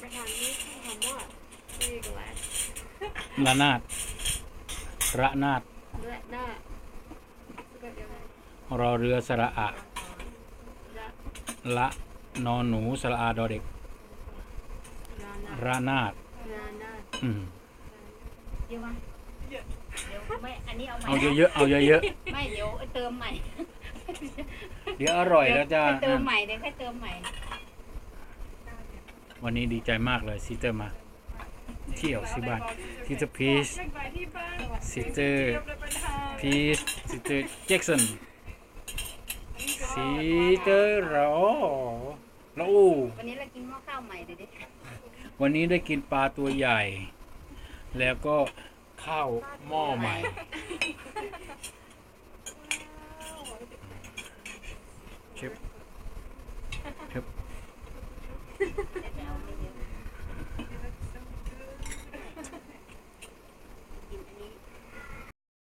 ประธานนี่คำว่าชื่ออะไรระนาดระนาดและหน้าสะกดยังไงรอเรือสระอะละละนอนหนูสระอาดอเด็กนานาระนาดนานาอืมเยอะมั้ยเดี๋ยวไม่อันนี้เอาใหม่เอาเยอะๆเอาเยอะไม่เดี๋ยวเติมใหม่ๆเดี๋ยวอร่อยแล้วจะค่อยเติมใหม่เดี๋ยวค่อยเติมใหม่ วันนี้ดีใจมากเลยซิสเตอร์มา เที่ยวสิบ้านซิสเตอร์พีชซิสเตอร์พีชซิสเตอร์แจ็คสันซิสเตอร์รอแล้วอู้วันนี้เรากินหม้อข้าวใหม่เดี๋ยวดิวันนี้ได้กินปลาตัวใหญ่ แล้วก็ข้าวหม้อใหม่ชิบ